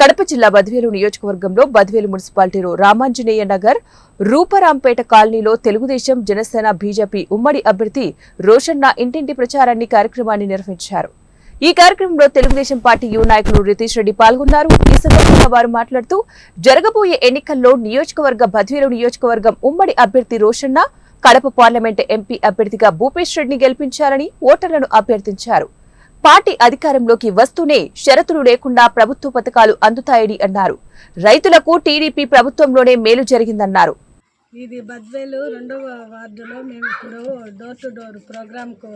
కడప జిల్లా బద్వేలు నియోజకవర్గంలో బద్వేలు మున్సిపాలిటీలో రామాంజనేయ నగర్ రూపరాంపేట కాలనీలో తెలుగుదేశం జనసేన బీజేపీ ఉమ్మడి అభ్యర్థి రోషన్న ఇంటింటి ప్రచారాన్ని కార్యక్రమాన్ని నిర్వహించారు. ఈ కార్యక్రమంలో తెలుగుదేశం పార్టీ యువ నాయకులు రితీష్ రెడ్డి పాల్గొన్నారు. ఈ సందర్భంగా వారు మాట్లాడుతూ జరగబోయే ఎన్నికల్లో నియోజకవర్గ బద్వేలు నియోజకవర్గం ఉమ్మడి అభ్యర్థి రోషన్న కడప పార్లమెంట్ ఎంపీ అభ్యర్థిగా భూపేష్ రెడ్డిని గెలిపించారని ఓటర్లను అభ్యర్థించారు. పార్టీ అధికారంలోకి వస్తూనే షరతులు లేకుండా ప్రభుత్వ పథకాలు అందుతాయని అన్నారు. రైతులకు టీడీపీ ప్రభుత్వంలోనే మేలు జరిగిందన్నారు. ఇది బద్వేలు రెండవ వార్డులో మేము ఇప్పుడు డోర్ టు డోర్ ప్రోగ్రాంకు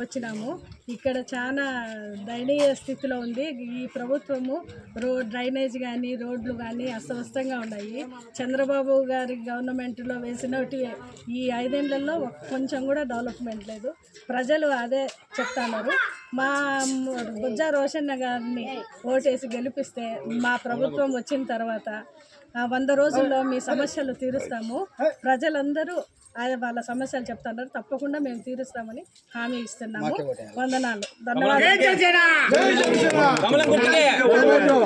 వచ్చినాము. ఇక్కడ చాలా దయనీయ స్థితిలో ఉంది. ఈ ప్రభుత్వము రో డ్రైనేజ్ కానీ రోడ్లు కానీ అస్తవ్యస్తంగా ఉన్నాయి. చంద్రబాబు గారి గవర్నమెంట్లో వేసినట్టు ఈ ఐదేళ్ళలో కొంచెం కూడా డెవలప్మెంట్ లేదు. ప్రజలు అదే చెప్తున్నారు. మా బుజ్జా రోషన్న గారిని ఓటేసి గెలిపిస్తే మా ప్రభుత్వం వచ్చిన తర్వాత వంద రోజుల్లో మీ సమస్యలు తీరుస్తాము. ప్రజలందరూ వాళ్ళ సమస్యలు చెప్తున్నారు తప్పకుండా మేము తీరుస్తామని హామీ ఇస్తున్నాము. వందనాలు. ధన్యవాదాలు.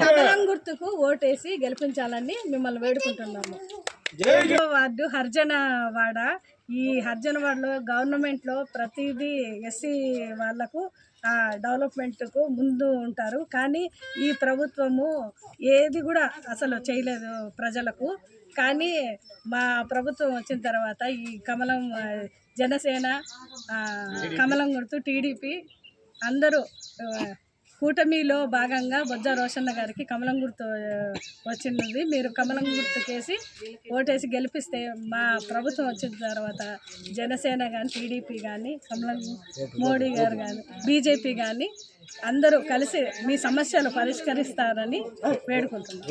కమలం గుర్తుకు ఓటేసి గెలిపించాలని మిమ్మల్ని వేడుకుంటున్నాము. వార్డు హర్జన వాడ ఈ హర్జన వాడలో గవర్నమెంట్లో ప్రతిదీ ఎస్సీ వాళ్ళకు డెవలప్మెంట్కు ముందు ఉంటారు. కానీ ఈ ప్రభుత్వము ఏది కూడా అసలు చేయలేదు ప్రజలకు. కానీ మా ప్రభుత్వం వచ్చిన తర్వాత ఈ కమలం జనసేన కమలం గుర్తు టీడీపీ అందరూ కూటమిలో భాగంగా బొజ్జ రోషన్న గారికి కమలం గుర్తు ఆ, వచ్చినది మీరు కమలం గుర్తుకేసి ఓటేసి గెలిపిస్తే మా ప్రభుత్వం వచ్చిన తర్వాత జనసేన కానీ టీడీపీ కానీ కమలం మోడీ గారు కానీ బీజేపీ కానీ అందరూ కలిసి మీ సమస్యలు పరిష్కరిస్తారని వేడుకుంటున్నాను